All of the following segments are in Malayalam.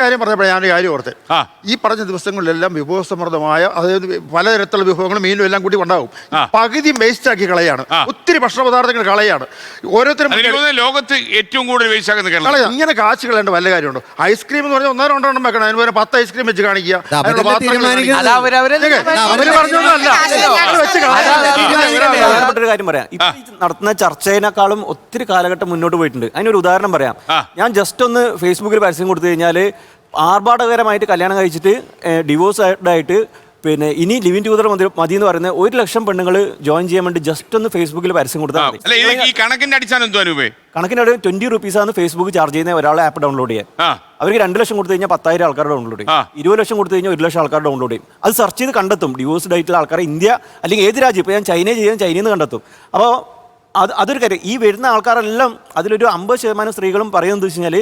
കാര്യം പറഞ്ഞപ്പോൾ ഞാൻ ഒരു കാര്യം ഓർത്ത് ആ. ഈ പറഞ്ഞ ദിവസങ്ങളിലെല്ലാം വിഭവസമൃദ്ധമായ അതായത് പലതരത്തിലുള്ള വിഭവങ്ങളും മീനും എല്ലാം കൂടി ഉണ്ടാവും ആ. പകുതി വേസ്റ്റ് ആക്കി കളയാണ് ആ. ഒത്തിരി ഭക്ഷണ പദാർത്ഥങ്ങൾ കളയാണ് ഓരോരുത്തരും അതെനിക്ക് തോന്നുന്നത് ലോകത്ത് ഏറ്റവും കൂടുതൽ വേസ്റ്റ് ആക്കുന്ന കേരളം കളയാ ഇങ്ങനെ കാശ് കളയേണ്ട വല്ല കാര്യമുണ്ടോ ഐസ്ക്രീം എന്ന് പറഞ്ഞാൽ ഒന്നോ രണ്ടെണ്ണം വെക്കണം അതിന് പകരം പത്ത് ഐസ്ക്രീം വെച്ച് കാണിക്കുക അത് അതിനുള്ള അവരല്ലേ പാത്രങ്ങൾ തീരുമാനിക്കുന്നത്. കാണിക്കുക. അത് അവരവരെ ഇതൊക്കെ അവർ പറഞ്ഞൊന്നുമല്ല അത് വെച്ച് കളയാൻ. പ്രധാനപ്പെട്ട ഒരു കാര്യം പറയാം ഇപ്പൊ ഈ നടത്തുന്ന ചർച്ചയിനേക്കാളും ഒത്തിരി കാലഘട്ടം മുന്നോട്ട് പോയിട്ടുണ്ട് അതിനൊരു ഉദാഹരണം പറയാം ആ. ഞാൻ ജസ്റ്റ് ഒന്ന് ഫേസ്ബുക്കിൽ പരസ്യം കൊടുത്തു കഴിഞ്ഞാൽ ആർഭാടകരമായിട്ട് കല്യാണം കഴിച്ചിട്ട് ഡിവോഴ്സ് ആയിട്ട് പിന്നെ ഇനി ലിവിൻ ടുഗദർ മതി മതി എന്ന് പറയുന്ന ഒരു ലക്ഷം പെണ്ണുങ്ങൾ ജോയിൻ ചെയ്യാൻ വേണ്ടി ജസ്റ്റ് ഒന്ന് ഫേസ്ബുക്കിൽ പരസ്യം കൊടുത്താൽ കണക്കിന്റെ കണക്കിനോട് ട്വന്റി റുപ്പീസാണ് ഫേസ്ബുക്ക് ചാർജ് ചെയ്യുന്ന ഒരാളെ ആപ്പ് ഡൗൺലോഡ് ചെയ്യാൻ. അവർക്ക് രണ്ട് ലക്ഷം കൊടുത്തു കഴിഞ്ഞാൽ പത്തായിരം ആൾക്കാർ ഡൗൺലോഡ്. ചെയ്യും. ഇരുപത് ലക്ഷം കൊടുത്തു കഴിഞ്ഞാൽ ഒരു ലക്ഷം ആൾക്കാർ ഡൗൺലോഡ് ചെയ്യും. അത് സെർച്ച് ചെയ്ത് കണ്ടെത്തും. ഡിവോഴ്സ്ഡ് ആയിട്ടുള്ള ആൾക്കാർ ഇന്ത്യ അല്ലെങ്കിൽ ഏത് രാജ്യം? ഇപ്പോൾ ഞാൻ ചൈനയിൽ ചെയ്യാൻ ചൈനയിൽ നിന്ന് കണ്ടെത്തും. അപ്പോൾ അത് അതൊരു കാര്യം. ഈ വരുന്ന ആൾക്കാരെല്ലാം അതിലൊരു അമ്പത് ശതമാനം സ്ത്രീകളും പറയുന്നത് വെച്ച് കഴിഞ്ഞാൽ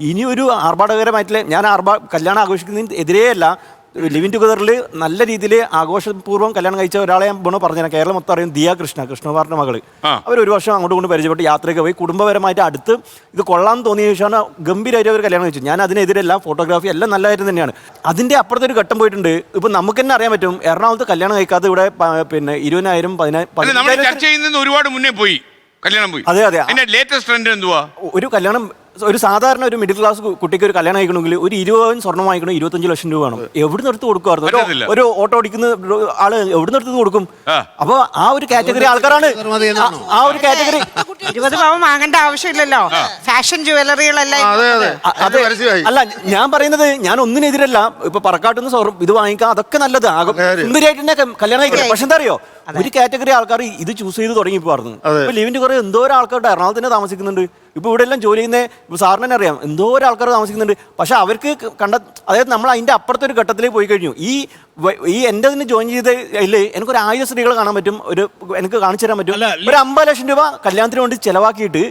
ഇനിയൊരു ആർഭാടകരമായിട്ടുള്ള ഞാൻ ആർഭാ കല്യാണം ആഘോഷിക്കുന്നതിന് എതിരേ അല്ല ലിവിൻ ടുഗദറിൽ നല്ല രീതിയിൽ ആഘോഷപൂർവം കല്യാണം കഴിച്ച ഒരാളെ ഞാൻ ഗുണം പറഞ്ഞു കേരളം മൊത്തം അറിയും ദിയ കൃഷ്ണ കൃഷ്ണകുമാറിന്റെ മകൾ. അവർ ഒരു വർഷം അങ്ങോട്ട് കൊണ്ട് പരിചയപ്പെട്ട് യാത്രയ്ക്ക് പോയി. കുടുംബപരമായിട്ട് അടുത്ത് ഇത് കൊള്ളാൻ തോന്നിയ ശേഷമാണ് ഗംഭീരമായിട്ട് അവർ കല്യാണം കഴിച്ചു ഞാൻ അതിനെതിരല്ല ഫോട്ടോഗ്രാഫി എല്ലാം നല്ല കാര്യം തന്നെയാണ്. അതിന്റെ അപ്പുറത്തെ ഒരു ഘട്ടം പോയിട്ടുണ്ട്. ഇപ്പൊ നമുക്ക് തന്നെ അറിയാൻ പറ്റും എറണാകുളത്ത് കല്യാണം കഴിക്കാതെ ഇവിടെ പിന്നെ ഇരുപതിനായിരം പതിനായിരം ഒരുപാട് മുന്നേ പോയി. കല്യാണം പോയി. അതെ, അതെ. ലേറ്റസ്റ്റ് ട്രെൻഡ് എന്തുവാ? ഒരു കല്യാണം ഒരു സാധാരണ ഒരു മിഡിൽ ക്ലാസ് കുട്ടിക്ക് ഒരു കല്യാണം കഴിക്കണമെങ്കിൽ ഒരു ഇരുപതിന് സ്വർണം വാങ്ങിക്കണം ഇരുപത്തഞ്ച് ലക്ഷം രൂപ വേണം? എവിടുന്ന് എടുത്ത് കൊടുക്കുമായിരുന്നു ഒരു- ഓട്ടോ ഓടിക്കുന്ന ആൾ എവിടുന്ന് എടുത്ത് കൊടുക്കും. അപ്പൊ ആ ഒരു കാറ്റഗറി ആൾക്കാരാണ്. ആ- ഒരു കാറ്റഗറി ഇരുപത് പവൻ വാങ്ങേണ്ട ആവശ്യമില്ലല്ലോ. ഫാഷൻ ജുവലറികളെല്ലാം അല്ല ഞാൻ പറയുന്നത് ഞാൻ ഒന്നിനെതിരല്ല. ഇപ്പൊ പറക്കാട്ടുന്ന സ്വർണം ഇത് വാങ്ങിക്കാം അതൊക്കെ നല്ലത്. ആകെ സുന്ദരിയായിട്ട് തന്നെ കല്യാണം കഴിക്കണം പക്ഷെ എന്താ അറിയോ? ഒരു കാറ്റഗറി ആൾക്കാർ ഇത് ചൂസ് ചെയ്ത് തുടങ്ങി പോയിരുന്നു ലീവിന്റെ ഇപ്പൊ ലിവിന്റെ കുറെ എന്തോരം ആൾക്കാരുടെ എറണാകുളത്ത് തന്നെ താമസിക്കുന്നുണ്ട്. ഇപ്പൊ ഇവിടെ എല്ലാം ജോലി ചെയ്യുന്ന ഇപ്പോൾ സാറിന് തന്നെ അറിയാം. ഒരു ആൾക്കാർ താമസിക്കുന്നുണ്ട്. പക്ഷേ അവർക്ക് കണ്ട അതായത് നമ്മൾ അതിന്റെ അപ്പുറത്തെ ഒരു ഘട്ടത്തിലേക്ക് പോയി കഴിഞ്ഞു. ഈ ഈ എന്റെ അതിന് ജോയിൻ ചെയ്ത അതിൽ എനിക്കൊരു ആയിരം സ്ത്രീകളെ കാണാൻ പറ്റും. ഒരു എനിക്ക് കാണിച്ചു തരാൻ പറ്റും. ഒരു അമ്പത് ലക്ഷം രൂപ കല്യാണത്തിന് വേണ്ടി ചിലവാക്കിയിട്ട്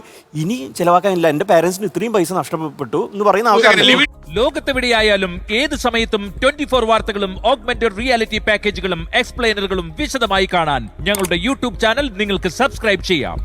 ഇനി ചിലവാക്കാനില്ല. എന്റെ പാരന്റ്സിന് ഇത്രയും പൈസ നഷ്ടപ്പെട്ടു എന്ന് പറയുന്ന ആൾക്കാർ ലിവിൻ ലോകത്തെവിടെയായാലും ഏത് സമയത്തും ട്വന്റി ഫോർ വാർത്തകളും ഓഗ്മെന്റഡ് റിയാലിറ്റി പാക്കേജുകളും എക്സ്പ്ലെയിനറുകളും വിശദമായി കാണാൻ ഞങ്ങളുടെ യൂട്യൂബ് ചാനൽ നിങ്ങൾക്ക് സബ്സ്ക്രൈബ് ചെയ്യാം.